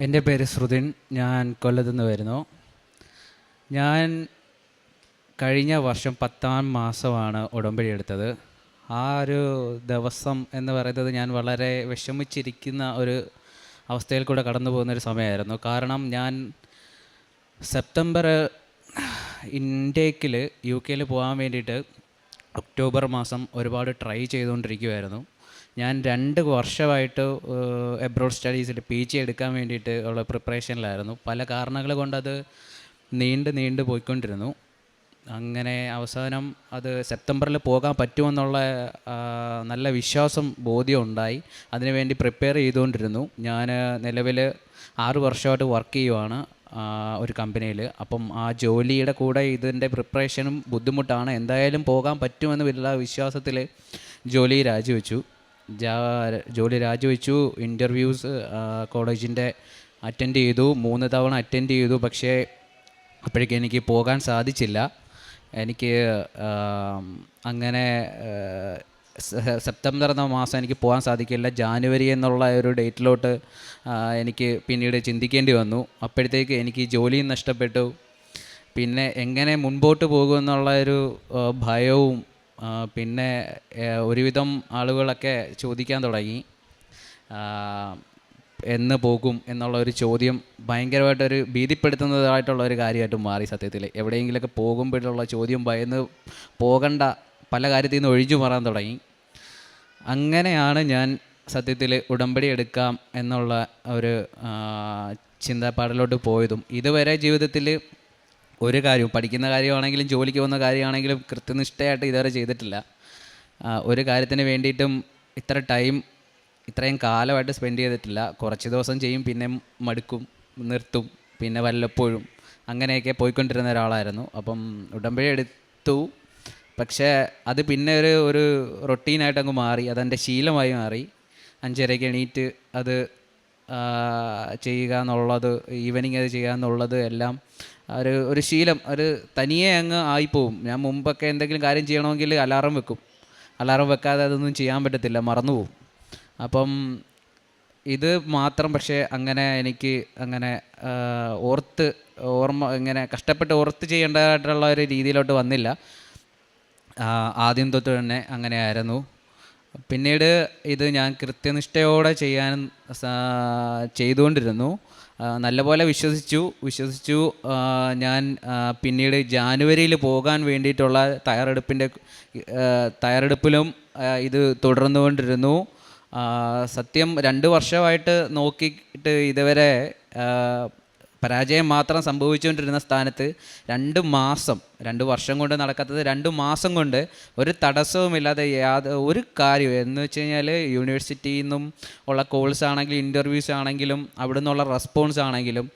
എന്റെ പേര് ശ്രുതിൻ. ഞാൻ കൊല്ലത്തു നിന്ന് വരുന്നു. ഞാൻ കഴിഞ്ഞ വർഷം പത്താം മാസമാണ് ഉടമ്പടി എടുത്തത്. ആ ഒരു ദിവസം എന്ന് പറയുന്നത് ഞാൻ വളരെ വിഷമിച്ചിരിക്കുന്ന ഒരു അവസ്ഥയിൽ കൂടെ കടന്നു പോകുന്നൊരു സമയമായിരുന്നു. കാരണം ഞാൻ സെപ്റ്റംബർ ഇൻടേക്കിൽ യു കെയിൽ പോകാൻ വേണ്ടിയിട്ട് ഒക്ടോബർ മാസം ഒരുപാട് ട്രൈ ചെയ്തുകൊണ്ടിരിക്കുമായിരുന്നു ഞാൻ രണ്ട് വർഷമായിട്ട് എബ്രോഡ് സ്റ്റഡീസിൽ പി ജി എടുക്കാൻ വേണ്ടിയിട്ട് ഉള്ള പ്രിപ്പറേഷനിലായിരുന്നു പല കാരണങ്ങൾ കൊണ്ടത് നീണ്ട് നീണ്ട് പോയിക്കൊണ്ടിരുന്നു. അങ്ങനെ അവസാനം അത് സെപ്റ്റംബറിൽ പോകാൻ പറ്റുമെന്നുള്ള നല്ല വിശ്വാസം ബോധ്യം ഉണ്ടായി. അതിനുവേണ്ടി പ്രിപ്പയർ ചെയ്തുകൊണ്ടിരുന്നു. ഞാൻ നിലവിൽ ആറു വർഷമായിട്ട് വർക്ക് ചെയ്യുവാണ് ഒരു കമ്പനിയിൽ അപ്പം ആ ജോലിയുടെ കൂടെ ഇതിന്റെ പ്രിപ്പറേഷനും ബുദ്ധിമുട്ടാണ്. എന്തായാലും പോകാൻ പറ്റുമെന്ന് വലിയ വിശ്വാസത്തിൽ ജോലി രാജിവെച്ചു. ജോലി രാജിവെച്ചു. ഇന്റർവ്യൂസ് കോളേജിന്റെ അറ്റൻഡ് ചെയ്തു. മൂന്ന് തവണ അറ്റൻഡ് ചെയ്തു. പക്ഷേ അപ്പോഴേക്കും എനിക്ക് പോകാൻ സാധിച്ചില്ല. എനിക്ക് അങ്ങനെ സെപ്റ്റംബർ എന്ന മാസം എനിക്ക് പോകാൻ സാധിക്കില്ല. ജാനുവരി എന്നുള്ള ഒരു ഡേറ്റിലോട്ട് എനിക്ക് പിന്നീട് ചിന്തിക്കേണ്ടി വന്നു. അപ്പോഴത്തേക്ക് എനിക്ക് ജോലിയും നഷ്ടപ്പെട്ടു. പിന്നെ എങ്ങനെ മുൻപോട്ട് പോകുമെന്നുള്ള ഒരു ഭയവും പിന്നെ ഒരുവിധം ആളുകളൊക്കെ ചോദിക്കാൻ തുടങ്ങി. എന്ന് പോകും എന്നുള്ള ഒരു ചോദ്യം ഭയങ്കരമായിട്ടൊരു ഭീതിപ്പെടുത്തുന്നതായിട്ടുള്ള ഒരു കാര്യമായിട്ട് മാറി സത്യത്തിൽ. എവിടെയെങ്കിലുമൊക്കെ പോകുമ്പോഴുള്ള ചോദ്യം ഭയന്ന് പോകണ്ട പല കാര്യത്തിൽ നിന്ന് ഒഴിഞ്ഞു മാറാൻ തുടങ്ങി. അങ്ങനെയാണ് ഞാൻ സത്യത്തിൽ ഉടമ്പടി എടുക്കാം എന്നുള്ള ഒരു ചിന്താപ്പാടിലോട്ട് പോയതും. ഇതുവരെ ജീവിതത്തിൽ ഒരു കാര്യവും പഠിക്കുന്ന കാര്യമാണെങ്കിലും ജോലിക്ക് പോകുന്ന കാര്യമാണെങ്കിലും കൃത്യനിഷ്ഠയായിട്ട് ഇതുവരെ ചെയ്തിട്ടില്ല. ഒരു കാര്യത്തിന് വേണ്ടിയിട്ടും ഇത്ര ടൈം ഇത്രയും കാലമായിട്ട് സ്പെൻഡ് ചെയ്തിട്ടില്ല. കുറച്ച് ദിവസം ചെയ്യും പിന്നെ മടുക്കും നിർത്തും പിന്നെ വല്ലപ്പോഴും. അങ്ങനെയൊക്കെ പോയിക്കൊണ്ടിരുന്ന ഒരാളായിരുന്നു. അപ്പം ഉടമ്പടി എടുത്തു. പക്ഷേ അത് പിന്നെ ഒരു ഒരു റൊട്ടീനായിട്ട് അങ്ങ് മാറി. അതെന്റെ ശീലമായി മാറി. അഞ്ചരയ്ക്ക് എണീറ്റ് അത് ചെയ്യുക എന്നുള്ളത് ഈവനിങ് അത് ചെയ്യുക എന്നുള്ളത് എല്ലാം ഒരു ഒരു ശീലം ഒരു തനിയെ അങ്ങ് ആയിപ്പോവും. ഞാൻ മുമ്പൊക്കെ എന്തെങ്കിലും കാര്യം ചെയ്യണമെങ്കിൽ അലാറം വെക്കും. അലാറം വെക്കാതെ അതൊന്നും ചെയ്യാൻ പറ്റത്തില്ല മറന്നുപോകും അപ്പം ഇത് മാത്രം പക്ഷേ അങ്ങനെ എനിക്ക് അങ്ങനെ ഓർത്ത് ഓർമ്മ ഇങ്ങനെ കഷ്ടപ്പെട്ട് ഓർത്ത് ചെയ്യേണ്ടതായിട്ടുള്ള ഒരു രീതിയിലോട്ട് വന്നില്ല. ആദ്യം തൊട്ട് തന്നെ അങ്ങനെയായിരുന്നു. പിന്നീട് ഇത് ഞാൻ കൃത്യനിഷ്ഠയോടെ ചെയ്യാൻ ചെയ്തുകൊണ്ടിരുന്നു. നല്ലപോലെ വിശ്വസിച്ചു. വിശ്വസിച്ചു ഞാൻ പിന്നീട് ജാനുവരിയിൽ പോകാൻ വേണ്ടിയിട്ടുള്ള തയ്യാറെടുപ്പിന്റെ തയ്യാറെടുപ്പിലും ഇത് തുടർന്നുകൊണ്ടിരുന്നു. സത്യം രണ്ട് വർഷമായിട്ട് നോക്കിയിട്ട് ഇതുവരെ പരാജയം മാത്രം സംഭവിച്ചുകൊണ്ടിരുന്ന സ്ഥാനത്ത് രണ്ട് മാസം രണ്ട് വർഷം കൊണ്ട് നടക്കാത്തത് രണ്ട് മാസം കൊണ്ട് ഒരു തടസ്സവുമില്ലാതെ യാത ഒരു കാര്യം എന്ന് വെച്ച് കഴിഞ്ഞാൽ യൂണിവേഴ്സിറ്റിയിൽ നിന്നും ഉള്ള കോഴ്സ് ആണെങ്കിലും ഇന്റർവ്യൂസ് ആണെങ്കിലും അവിടെ നിന്നുള്ള റെസ്പോൺസ് ആണെങ്കിലും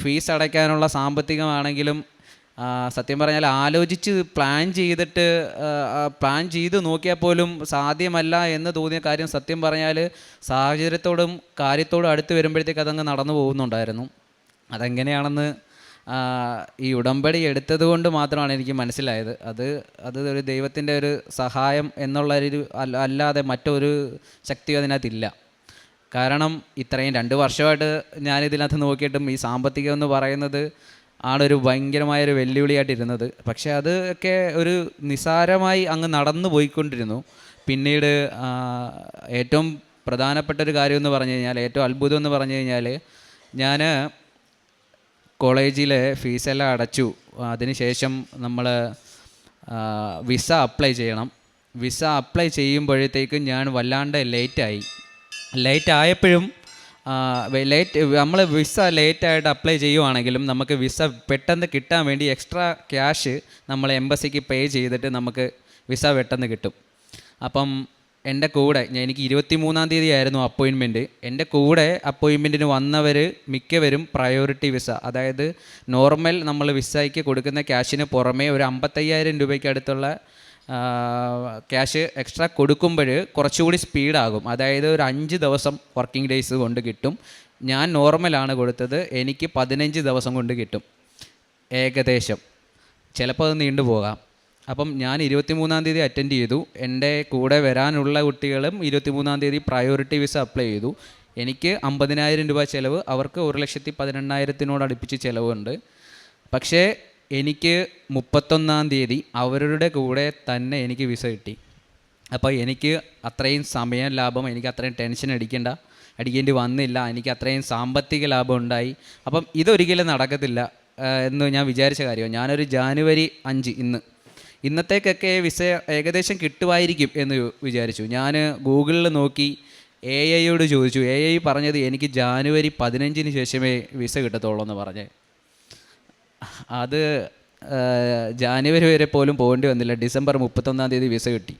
ഫീസ് അടയ്ക്കാനുള്ള സാമ്പത്തികമാണെങ്കിലും സത്യം പറഞ്ഞാൽ ആലോചിച്ച് പ്ലാൻ ചെയ്തിട്ട് പ്ലാൻ ചെയ്ത് നോക്കിയാൽ പോലും സാധ്യമല്ല എന്ന് തോന്നിയ കാര്യം സത്യം പറഞ്ഞാൽ സാഹചര്യത്തോടും കാര്യത്തോടും അടുത്ത് വരുമ്പോഴത്തേക്ക് അതങ്ങ് നടന്നു പോകുന്നുണ്ടായിരുന്നു. അതെങ്ങനെയാണെന്ന് ഈ ഉടമ്പടി എടുത്തത് കൊണ്ട് മാത്രമാണ് എനിക്ക് മനസ്സിലായത്. അത് അത് ഒരു ദൈവത്തിന്റെ ഒരു സഹായം എന്നുള്ള ഒരു അല്ലാതെ മറ്റൊരു ശക്തിയും അതിനകത്തില്ല. കാരണം ഇത്രയും രണ്ട് വർഷമായിട്ട് ഞാൻ ഇതിനകത്ത് നോക്കിയിട്ടും ഈ സാമ്പത്തികം എന്ന് പറയുന്നത് ഒരു ഭയങ്കരമായൊരു വെല്ലുവിളിയായിട്ടിരുന്നത്. പക്ഷേ അതൊക്കെ ഒരു നിസാരമായി അങ്ങ് നടന്നു പോയിക്കൊണ്ടിരുന്നു. പിന്നീട് ഏറ്റവും പ്രധാനപ്പെട്ട ഒരു കാര്യം എന്ന് പറഞ്ഞു കഴിഞ്ഞാൽ ഏറ്റവും അത്ഭുതം എന്ന് പറഞ്ഞു കഴിഞ്ഞാൽ ഞാൻ കോളേജിലെ ഫീസെല്ലാം അടച്ചു. അതിനുശേഷം നമ്മൾ വിസ അപ്ലൈ ചെയ്യണം. വിസ അപ്ലൈ ചെയ്യുമ്പോഴത്തേക്കും ഞാൻ വല്ലാണ്ട് ലേറ്റായി. ലേറ്റ് ആയപ്പോഴും ലേറ്റ് നമ്മൾ വിസ ലേറ്റായിട്ട് അപ്ലൈ ചെയ്യുവാണെങ്കിലും നമുക്ക് വിസ പെട്ടെന്ന് കിട്ടാൻ വേണ്ടി എക്സ്ട്രാ ക്യാഷ് നമ്മൾ എംബസിക്ക് പേ ചെയ്തിട്ട് നമുക്ക് വിസ പെട്ടെന്ന് കിട്ടും. അപ്പം എന്റെ കൂടെ ഞാൻ എനിക്ക് ഇരുപത്തി മൂന്നാം തീയതി ആയിരുന്നു അപ്പോയിൻമെന്റ് എന്റെ കൂടെ അപ്പോയിൻമെന്റിന് വന്നവർ മിക്കവരും പ്രയോറിറ്റി വിസ അതായത് നോർമൽ നമ്മൾ വിസയ്ക്ക് കൊടുക്കുന്ന ക്യാഷിന് പുറമേ ഒരു അമ്പത്തയ്യായിരം രൂപയ്ക്ക് അടുത്തുള്ള ക്യാഷ് എക്സ്ട്രാ കൊടുക്കുമ്പോൾ കുറച്ചുകൂടി സ്പീഡാകും അതായത് ഒരു അഞ്ച് ദിവസം വർക്കിംഗ് ഡേയ്സ് കൊണ്ട് കിട്ടും. ഞാൻ നോർമലാണ് കൊടുത്തത് എനിക്ക് പതിനഞ്ച് ദിവസം കൊണ്ട് കിട്ടും. ഏകദേശം. ചിലപ്പോൾ അത് നീണ്ടുപോകാം. അപ്പം ഞാൻ ഇരുപത്തിമൂന്നാം തീയതി അറ്റൻഡ് ചെയ്തു. എന്റെ കൂടെ വരാനുള്ള കുട്ടികളും ഇരുപത്തിമൂന്നാം തീയതി പ്രയോറിറ്റി വിസ അപ്ലൈ ചെയ്തു. എനിക്ക് അമ്പതിനായിരം രൂപ ചിലവ് അവർക്ക് ഒരു ലക്ഷത്തി പതിനെണ്ണായിരത്തിനോട് അടുപ്പിച്ച് ചിലവുണ്ട്. പക്ഷേ എനിക്ക് മുപ്പത്തൊന്നാം തീയതി അവരുടെ കൂടെ തന്നെ എനിക്ക് വിസ കിട്ടി. അപ്പോൾ എനിക്ക് അത്രയും സമയം ലാഭം എനിക്ക് അത്രയും ടെൻഷൻ അടിക്കേണ്ട അടിക്കേണ്ടി വന്നില്ല എനിക്ക് അത്രയും സാമ്പത്തിക ലാഭം ഉണ്ടായി. അപ്പം ഇതൊരിക്കലും നടക്കത്തില്ല എന്ന് ഞാൻ വിചാരിച്ച കാര്യമാണ്. ഞാനൊരു ജാനുവരി അഞ്ച് ഇന്ന് ഇന്നത്തേക്കൊക്കെ വിസ ഏകദേശം കിട്ടുമായിരിക്കും എന്ന് വിചാരിച്ചു. ഞാൻ ഗൂഗിളിൽ നോക്കി എ ഐയോട് ചോദിച്ചു. എ ഐ പറഞ്ഞത് എനിക്ക് ജാനുവരി പതിനഞ്ചിന് ശേഷമേ വിസ കിട്ടത്തുള്ളൂ എന്ന് പറഞ്ഞേ. അത് ജാനുവരി വരെ പോലും പോകേണ്ടി വന്നില്ല. ഡിസംബർ മുപ്പത്തൊന്നാം തീയതി വിസ കിട്ടി.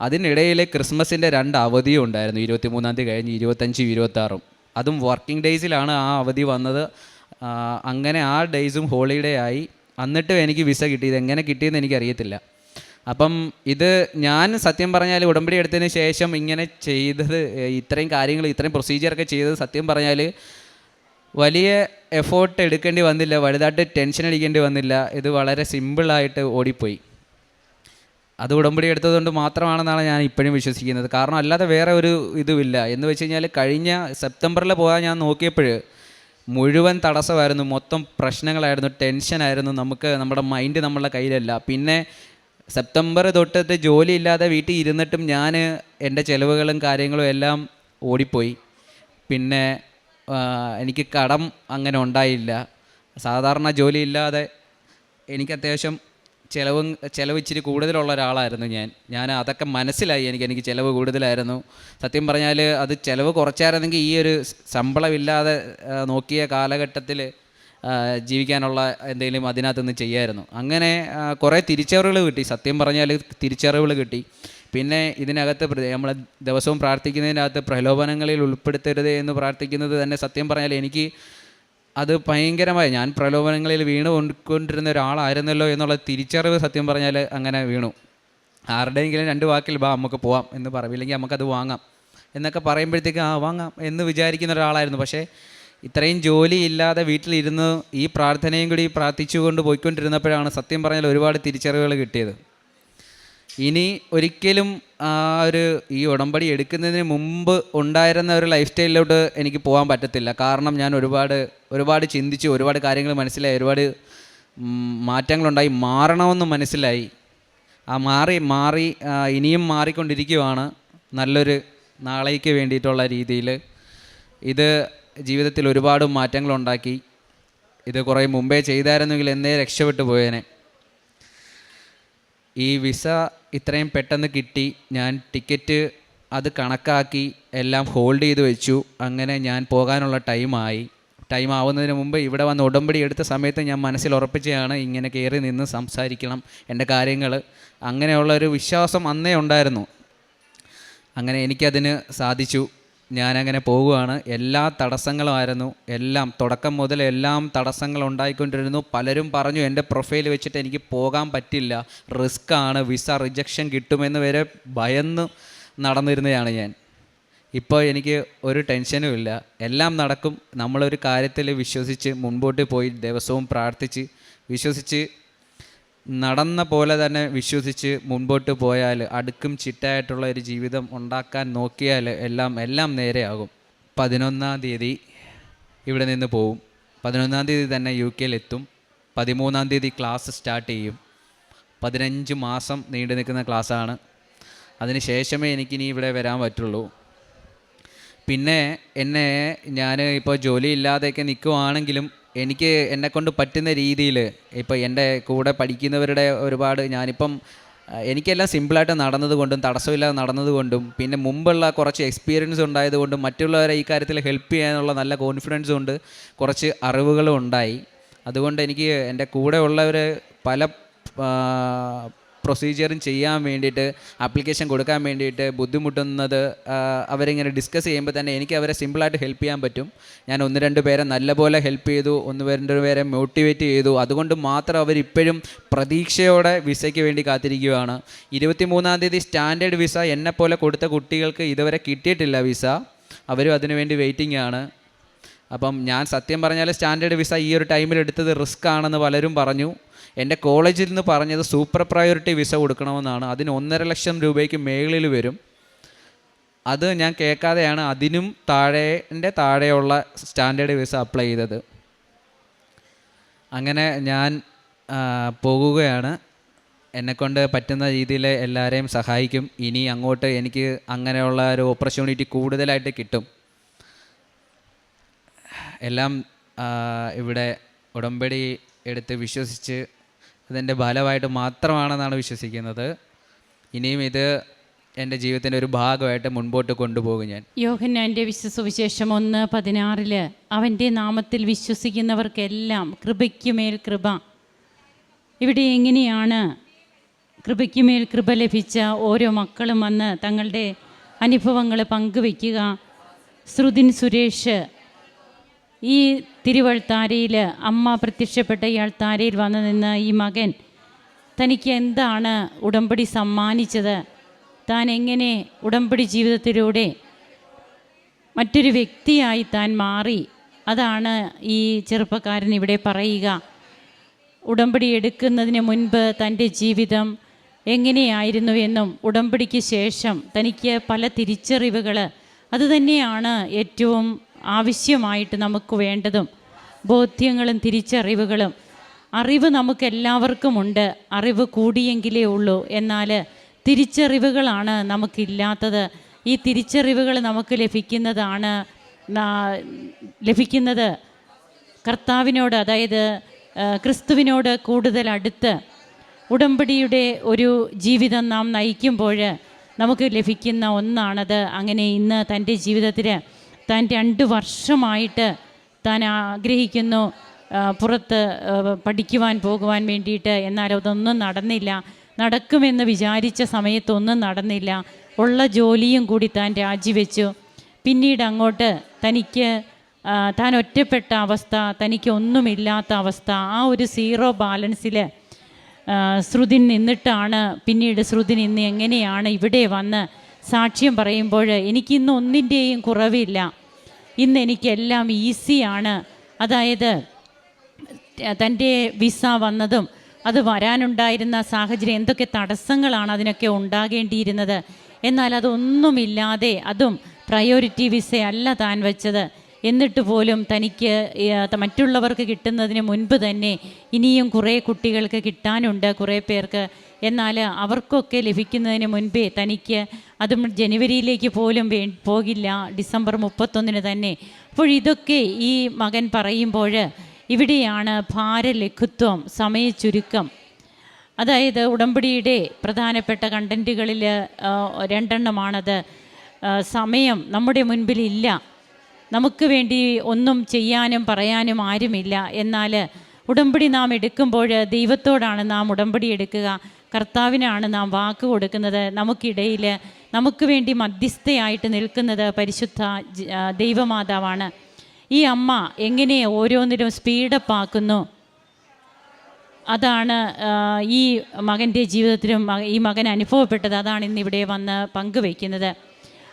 അതിനിടയിൽ ക്രിസ്മസിന്റെ രണ്ട് അവധിയും ഉണ്ടായിരുന്നു. ഇരുപത്തി മൂന്നാം തീയതി കഴിഞ്ഞ് ഇരുപത്തഞ്ചും ഇരുപത്താറും. അതും വർക്കിംഗ് ഡേയ്സിലാണ് ആ അവധി വന്നത്. അങ്ങനെ ആ ഡേയ്സും ഹോളിഡേ ആയി. എന്നിട്ടും എനിക്ക് വിസ കിട്ടി. എങ്ങനെ കിട്ടിയെന്ന് എനിക്കറിയത്തില്ല. അപ്പം ഇത് ഞാൻ സത്യം പറഞ്ഞാൽ ഉടമ്പടി എടുത്തതിന് ശേഷം ഇങ്ങനെ ചെയ്തത് ഇത്രയും കാര്യങ്ങൾ ഇത്രയും പ്രൊസീജിയറൊക്കെ ചെയ്തത് സത്യം പറഞ്ഞാൽ വലിയ എഫേർട്ട് എടുക്കേണ്ടി വന്നില്ല. വലുതായിട്ട് ടെൻഷൻ അടിക്കേണ്ടി വന്നില്ല. ഇത് വളരെ സിമ്പിളായിട്ട് ഓടിപ്പോയി. അത് ഉടമ്പടി എടുത്തതുകൊണ്ട് മാത്രമാണെന്നാണ് ഞാൻ ഇപ്പോഴും വിശ്വസിക്കുന്നത്. കാരണം അല്ലാതെ വേറെ ഒരു ഇതുമില്ല. എന്ന് വെച്ച് കഴിഞ്ഞാൽ കഴിഞ്ഞ സെപ്റ്റംബറിൽ പോകാൻ ഞാൻ നോക്കിയപ്പോൾ മുഴുവൻ തടസ്സമായിരുന്നു. മൊത്തം പ്രശ്നങ്ങളായിരുന്നു. ടെൻഷനായിരുന്നു. നമുക്ക് നമ്മുടെ മൈൻഡ് നമ്മളുടെ കയ്യിലല്ല. പിന്നെ സെപ്റ്റംബർ തൊട്ടത്തെ ജോലി ഇല്ലാതെ വീട്ടിൽ ഇരുന്നിട്ടും ഞാൻ എന്റെ ചിലവുകളും കാര്യങ്ങളും എല്ലാം ഓടിപ്പോയി. പിന്നെ എനിക്ക് കടം അങ്ങനെ ഉണ്ടായില്ല. സാധാരണ ജോലിയില്ലാതെ എനിക്ക് അത്യാവശ്യം ചിലവും ചിലവ് ഇച്ചിരി കൂടുതലുള്ള ഒരാളായിരുന്നു ഞാൻ. ഞാൻ അതൊക്കെ മനസ്സിലായി. എനിക്ക് എനിക്ക് ചിലവ് കൂടുതലായിരുന്നു. സത്യം പറഞ്ഞാൽ അത് ചിലവ് കുറച്ചായിരുന്നെങ്കിൽ ഈ ഒരു ശമ്പളമില്ലാതെ നോക്കിയ കാലഘട്ടത്തിൽ ജീവിക്കാനുള്ള എന്തെങ്കിലും അതിനകത്ത് നിന്ന് ചെയ്യായിരുന്നു. അങ്ങനെ കുറേ തിരിച്ചറിവുകൾ കിട്ടി. സത്യം പറഞ്ഞാൽ തിരിച്ചറിവുകൾ കിട്ടി. പിന്നെ ഇതിനകത്ത് നമ്മൾ ദിവസവും പ്രാർത്ഥിക്കുന്നതിനകത്ത് പ്രലോഭനങ്ങളിൽ ഉൾപ്പെടുത്തരുത് എന്ന് പ്രാർത്ഥിക്കുന്നത് തന്നെ സത്യം പറഞ്ഞാൽ എനിക്ക് അത് ഭയങ്കരമായി. ഞാൻ പ്രലോഭനങ്ങളിൽ വീണ് കൊണ്ടിരുന്ന ഒരാളായിരുന്നല്ലോ എന്നുള്ള തിരിച്ചറിവ് സത്യം പറഞ്ഞാൽ അങ്ങനെ വീണു. ആരുടെയെങ്കിലും രണ്ട് വാക്കിൽ ബാ നമുക്ക് പോവാം എന്ന് പറയില്ലെങ്കിൽ നമുക്കത് വാങ്ങാം. എന്നൊക്കെ പറയുമ്പോഴത്തേക്ക് ആ വാങ്ങാം എന്ന് വിചാരിക്കുന്ന ഒരാളായിരുന്നു. പക്ഷേ ഇത്രയും ജോലി ഇല്ലാതെ വീട്ടിലിരുന്ന് ഈ പ്രാർത്ഥനയും കൂടി പ്രാർത്ഥിച്ചുകൊണ്ട് പോയിക്കൊണ്ടിരുന്നപ്പോഴാണ് സത്യം പറഞ്ഞാൽ ഒരുപാട് തിരിച്ചറിവുകൾ കിട്ടിയത്. ഇനി ഒരിക്കലും ആ ഒരു ഈ ഉടമ്പടി എടുക്കുന്നതിന് മുമ്പ് ഉണ്ടായിരുന്ന ഒരു ലൈഫ് സ്റ്റൈലിലോട്ട് എനിക്ക് പോകാൻ പറ്റത്തില്ല. കാരണം ഞാൻ ഒരുപാട് ഒരുപാട് ചിന്തിച്ചു ഒരുപാട് കാര്യങ്ങൾ മനസ്സിലായി ഒരുപാട് മാറ്റങ്ങളുണ്ടായി മാറണമെന്ന് മനസ്സിലായി. ആ മാറി മാറി ഇനിയും മാറിക്കൊണ്ടിരിക്കുവാണ് നല്ലൊരു നാളേക്ക് വേണ്ടിയിട്ടുള്ള രീതിയിൽ ഇത് ജീവിതത്തിൽ ഒരുപാട് മാറ്റങ്ങളുണ്ടാക്കി. ഇത് കുറേ മുമ്പേ ചെയ്തായിരുന്നെങ്കിൽ എന്നേ രക്ഷപ്പെട്ടു പോയേനെ. ഈ വിസ ഇത്രയും പെട്ടെന്ന് കിട്ടി. ഞാൻ ടിക്കറ്റ് അത് കണക്കാക്കി എല്ലാം ഹോൾഡ് ചെയ്ത് വെച്ചു. അങ്ങനെ ഞാൻ പോകാനുള്ള ടൈമായി ടൈം ആവുന്നതിന് മുമ്പ് ഇവിടെ വന്ന് ഉടമ്പടി എടുത്ത സമയത്ത് ഞാൻ മനസ്സിൽ ഉറപ്പിച്ചതാണ് ഇങ്ങനെ കയറി നിന്ന് സംസാരിക്കണം എന്റെ കാര്യങ്ങൾ. അങ്ങനെയുള്ള ഒരു വിശ്വാസം അന്നേ ഉണ്ടായിരുന്നു. അങ്ങനെ എനിക്കതിന് സാധിച്ചു. ഞാനങ്ങനെ പോവുകയാണ് എല്ലാ തടസ്സങ്ങളുമായിരുന്നു എല്ലാം തുടക്കം മുതൽ എല്ലാം തടസ്സങ്ങൾ ഉണ്ടായിക്കൊണ്ടിരുന്നു. പലരും പറഞ്ഞു എന്റെ പ്രൊഫൈൽ വെച്ചിട്ട് എനിക്ക് പോകാൻ പറ്റില്ല. റിസ്ക് ആണ്. വിസ റിജക്ഷൻ കിട്ടുമെന്ന് വരെ ഭയന്ന് നടന്നിരുന്നതാണ് ഞാൻ. ഇപ്പോൾ എനിക്ക് ഒരു ടെൻഷനും ഇല്ല. എല്ലാം നടക്കും. നമ്മളൊരു കാര്യത്തിൽ വിശ്വസിച്ച് മുൻപോട്ട് പോയി ദിവസവും പ്രാർത്ഥിച്ച് വിശ്വസിച്ച് നടന്ന പോലെ തന്നെ വിശ്വസിച്ച് മുൻപോട്ട് പോയാൽ അടുക്കും ചിട്ടായിട്ടുള്ള ഒരു ജീവിതം ഉണ്ടാക്കാൻ നോക്കിയാൽ എല്ലാം എല്ലാം നേരെയാകും. പതിനൊന്നാം തീയതി ഇവിടെ നിന്ന് പോവും. പതിനൊന്നാം തീയതി തന്നെ യു കെയിലെത്തും പതിമൂന്നാം തീയതി ക്ലാസ് സ്റ്റാർട്ട് ചെയ്യും. പതിനഞ്ച് മാസം നീണ്ടു നിൽക്കുന്ന ക്ലാസ്സാണ്. അതിന് ശേഷമേ എനിക്കിനി ഇവിടെ വരാൻ പറ്റുള്ളൂ. പിന്നെ എന്നെ ഞാൻ ഇപ്പോൾ ജോലി ഇല്ലാതെയൊക്കെ നിൽക്കുവാണെങ്കിലും എനിക്ക് എന്നെക്കൊണ്ട് പറ്റുന്ന രീതിയിൽ ഇപ്പോൾ എന്റെ കൂടെ പഠിക്കുന്നവരുടെ ഒരുപാട് ഞാനിപ്പം എനിക്കെല്ലാം സിമ്പിളായിട്ട് നടന്നതുകൊണ്ടും തടസ്സമില്ലാതെ നടന്നതുകൊണ്ടും പിന്നെ മുമ്പുള്ള കുറച്ച് എക്സ്പീരിയൻസ് ഉണ്ടായതുകൊണ്ടും മറ്റുള്ളവരെ ഈ കാര്യത്തിൽ ഹെൽപ്പ് ചെയ്യാനുള്ള നല്ല കോൺഫിഡൻസും ഉണ്ട് കുറച്ച് അറിവുകളും ഉണ്ടായി. അതുകൊണ്ട് എനിക്ക് എന്റെ കൂടെ ഉള്ളവർ പല പ്രൊസീജിയറും ചെയ്യാൻ വേണ്ടിയിട്ട് ആപ്ലിക്കേഷൻ കൊടുക്കാൻ വേണ്ടിയിട്ട് ബുദ്ധിമുട്ടുന്നത് അവരിങ്ങനെ ഡിസ്കസ് ചെയ്യുമ്പോൾ തന്നെ എനിക്ക് അവരെ സിമ്പിളായിട്ട് ഹെൽപ്പ് ചെയ്യാൻ പറ്റും. ഞാൻ ഒന്ന് രണ്ട് പേരെ നല്ലപോലെ ഹെൽപ്പ് ചെയ്തു ഒന്ന് രണ്ട് പേരെ മോട്ടിവേറ്റ് ചെയ്തു. അതുകൊണ്ട് മാത്രം അവരിപ്പോഴും പ്രതീക്ഷയോടെ വിസയ്ക്ക് വേണ്ടി കാത്തിരിക്കുകയാണ്. ഇരുപത്തി മൂന്നാം തീയതി സ്റ്റാൻഡേർഡ് വിസ എന്നെപ്പോലെ കൊടുത്ത കുട്ടികൾക്ക് ഇതുവരെ കിട്ടിയിട്ടില്ല വിസ. അവരും അതിനുവേണ്ടി വെയിറ്റിംഗ് ആണ്. അപ്പം ഞാൻ സത്യം പറഞ്ഞാൽ സ്റ്റാൻഡേർഡ് വിസ ഈ ഒരു ടൈമിൽ എടുത്തത് റിസ്ക് ആണെന്ന് പലരും പറഞ്ഞു. എന്റെ കോളേജിൽ നിന്ന് പറഞ്ഞത് സൂപ്പർ പ്രയോറിറ്റി വിസ കൊടുക്കണമെന്നാണ്. അതിന് ഒന്നര ലക്ഷം രൂപയ്ക്ക് മേളിൽ വരും. അത് ഞാൻ കേൾക്കാതെയാണ് അതിനും താഴേന്റെ താഴെയുള്ള സ്റ്റാൻഡേർഡ് വിസ അപ്ലൈ ചെയ്തത്. അങ്ങനെ ഞാൻ പോകുകയാണ്. എന്നെക്കൊണ്ട് പറ്റുന്ന രീതിയിൽ എല്ലാവരെയും സഹായിക്കും. ഇനി അങ്ങോട്ട് എനിക്ക് അങ്ങനെയുള്ള ഒരു ഓപ്പർച്യൂണിറ്റി കൂടുതലായിട്ട് കിട്ടും. എല്ലാം ഇവിടെ ഉടമ്പടി എടുത്ത് വിശ്വസിച്ച് അതിന്റെ ഫലമായിട്ട് മാത്രമാണെന്നാണ് വിശ്വസിക്കുന്നത്. ഇനിയും ഇത് എന്റെ ജീവിതത്തിന്റെ ഒരു ഭാഗമായിട്ട് മുൻപോട്ട് കൊണ്ടുപോകും ഞാൻ. യോഹന്നാന്റെ വിശ്വസുവിശേഷം ഒന്ന് പതിനാറിൽ അവന്റെ നാമത്തിൽ വിശ്വസിക്കുന്നവർക്കെല്ലാം കൃപയ്ക്കുമേൽ കൃപ. ഇവിടെ എങ്ങനെയാണ് കൃപയ്ക്കുമേൽ കൃപ ലഭിച്ച ഓരോ മക്കളും വന്ന് തങ്ങളുടെ അനുഭവങ്ങൾ പങ്കുവയ്ക്കുക? ശ്രുതിൻ സുരേഷ് ഈ തിരുവൾത്താരയിൽ അമ്മ പ്രത്യക്ഷപ്പെട്ട ഈ അൾത്താരയിൽ വന്നു നിന്ന് ഈ മകൻ തനിക്ക് എന്താണ് ഉടമ്പടി സമ്മാനിച്ചത്? താൻ എങ്ങനെ ഉടമ്പടി ജീവിതത്തിലൂടെ മറ്റൊരു വ്യക്തിയായി താൻ മാറി? അതാണ് ഈ ചെറുപ്പക്കാരൻ ഇവിടെ പറയുക. ഉടമ്പടി എടുക്കുന്നതിന് മുൻപ് തന്റെ ജീവിതം എങ്ങനെയായിരുന്നു എന്നും ഉടമ്പടിക്ക് ശേഷം തനിക്ക് പല തിരിച്ചറിവുകൾ അതുതന്നെയാണ് ഏറ്റവും ആവശ്യമായിട്ട് നമുക്ക് വേണ്ടതും ബോധ്യങ്ങളും തിരിച്ചറിവുകളും. അറിവ് നമുക്ക് എല്ലാവർക്കുമുണ്ട് അറിവ് കൂടിയെങ്കിലേ ഉള്ളൂ. എന്നാൽ തിരിച്ചറിവുകളാണ് നമുക്കില്ലാത്തത്. ഈ തിരിച്ചറിവുകൾ നമുക്ക് ലഭിക്കുന്നതാണ് ലഭിക്കുന്നത് കർത്താവിനോട് അതായത് ക്രിസ്തുവിനോട് കൂടുതൽ അടുത്ത്. ഉടമ്പടിയുടെ ഒരു ജീവിതം നാം നയിക്കുമ്പോൾ നമുക്ക് ലഭിക്കുന്ന ഒന്നാണത് അങ്ങനെ ഇന്ന് തന്റെ ജീവിതത്തിൽ താൻ രണ്ട് വർഷമായിട്ട് താൻ ആഗ്രഹിക്കുന്നു പുറത്ത് പഠിക്കുവാൻ പോകുവാൻ വേണ്ടിയിട്ട്. എന്നാൽ അതൊന്നും നടന്നില്ല. നടക്കുമെന്ന് വിചാരിച്ച സമയത്തൊന്നും നടന്നില്ല. ഉള്ള ജോലിയും കൂടി താൻ രാജിവെച്ചു. പിന്നീട് അങ്ങോട്ട് തനിക്ക് താൻ ഒറ്റപ്പെട്ട അവസ്ഥ തനിക്ക് ഒന്നുമില്ലാത്ത അവസ്ഥ ആ ഒരു സീറോ ബാലൻസിൽ ശ്രുതിൻ നിന്നിട്ടാണ്. പിന്നീട് ശ്രുതി ഇന്ന് എങ്ങനെയാണ് ഇവിടെ വന്ന് സാക്ഷ്യം പറയുമ്പോൾ എനിക്കിന്ന് ഒന്നിന്റെയും കുറവില്ല. ഇന്ന് എനിക്കെല്ലാം ഈസിയാണ്. അതായത് തന്റെ വിസ വന്നതും അത് വരാനുണ്ടായിരുന്ന സാഹചര്യം എന്തൊക്കെ തടസ്സങ്ങളാണ് അതിനൊക്കെ ഉണ്ടാകേണ്ടിയിരുന്നത്? എന്നാൽ അതൊന്നുമില്ലാതെ അതും പ്രയോറിറ്റി വിസയല്ല താൻ വെച്ചത്. എന്നിട്ട് പോലും തനിക്ക് മറ്റുള്ളവർക്ക് കിട്ടുന്നതിന് മുൻപ് തന്നെ ഇനിയും കുറേ കുട്ടികൾക്ക് കിട്ടാനുണ്ട് കുറേ പേർക്ക്. എന്നാൽ അവർക്കൊക്കെ ലഭിക്കുന്നതിന് മുൻപേ തനിക്ക് അതും ജനുവരിയിലേക്ക് പോലും വേ പോകില്ല ഡിസംബർ മുപ്പത്തൊന്നിന് തന്നെ. അപ്പോൾ ഇതൊക്കെ ഈ മകൻ പറയുമ്പോൾ ഇവിടെയാണ് ഭാരലഘുത്വം സമയച്ചുരുക്കം. അതായത് ഉടമ്പടിയുടെ പ്രധാനപ്പെട്ട കണ്ടന്റുകളിൽ രണ്ടെണ്ണമാണത്. സമയം നമ്മുടെ മുൻപിലില്ല നമുക്ക് വേണ്ടി ഒന്നും ചെയ്യാനും പറയാനും ആരുമില്ല. എന്നാൽ ഉടമ്പടി നാം എടുക്കുമ്പോൾ ദൈവത്തോടാണ് നാം ഉടമ്പടി എടുക്കുക. കർത്താവിനാണ് നാം വാക്ക് കൊടുക്കുന്നത്. നമുക്കിടയിൽ നമുക്ക് വേണ്ടി മധ്യസ്ഥയായിട്ട് നിൽക്കുന്നത് പരിശുദ്ധ ദൈവമാതാവാണ്. ഈ അമ്മ എങ്ങനെ ഓരോന്നിലും സ്പീഡപ്പ് ആക്കുന്നു? അതാണ് ഈ മകന്റെ ജീവിതത്തിലും ഈ മകൻ അനുഭവപ്പെട്ടത്. അതാണ് ഇന്ന് ഇവിടെ വന്ന് പങ്കുവയ്ക്കുന്നത്.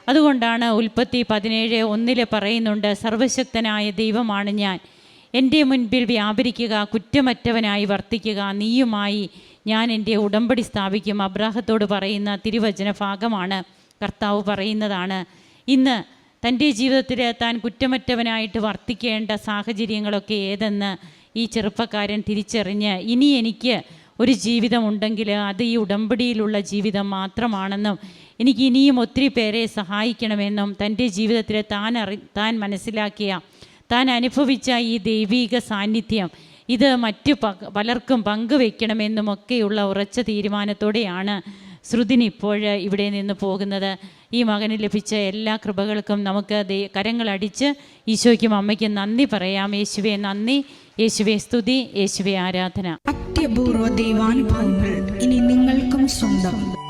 അതുകൊണ്ടാണ് ഉൽപ്പത്തി പതിനേഴ് ഒന്നിൽ പറയുന്നുണ്ട് സർവശക്തനായ ദൈവമാണ് ഞാൻ. എന്റെ മുൻപിൽ വ്യാപരിക്കുക കുറ്റമറ്റവനായി വർത്തിക്കുക നീയുമായി ഞാൻ എന്റെ ഉടമ്പടി സ്ഥാപിക്കും. അബ്രാഹത്തോട് പറയുന്ന തിരുവചന ഭാഗമാണ് കർത്താവ് പറയുന്നതാണ്. ഇന്ന് തന്റെ ജീവിതത്തിൽ താൻ കുറ്റമറ്റവനായിട്ട് വർത്തിക്കേണ്ട സാഹചര്യങ്ങളൊക്കെ ഏതെന്ന് ഈ ചെറുപ്പക്കാരൻ തിരിച്ചറിഞ്ഞ് ഇനി എനിക്ക് ഒരു ജീവിതമുണ്ടെങ്കിൽ അത് ഈ ഉടമ്പടിയിലുള്ള ജീവിതം മാത്രമാണെന്നും എനിക്ക് ഇനിയും ഒത്തിരി പേരെ സഹായിക്കണമെന്നും തന്റെ ജീവിതത്തിൽ താൻ അറി താൻ മനസ്സിലാക്കിയ താൻ അനുഭവിച്ച ഈ ദൈവീക സാന്നിധ്യം ഇത് മറ്റു പലർക്കും പങ്കുവെക്കണമെന്നുമൊക്കെയുള്ള ഉറച്ച തീരുമാനത്തോടെയാണ് ശ്രുതിന് ഇപ്പോൾ ഇവിടെ നിന്ന് പോകുന്നത്. ഈ മകന് ലഭിച്ച എല്ലാ കൃപകൾക്കും നമുക്ക് കരങ്ങളടിച്ച് ഈശോയ്ക്കും അമ്മയ്ക്കും നന്ദി പറയാം. യേശുവെ നന്ദി. യേശുവെ സ്തുതി. യേശുവെ ആരാധന. അത്യപൂർവ ദൈവാനുഭവങ്ങൾ ഇനി നിങ്ങൾക്കും സ്വന്തം.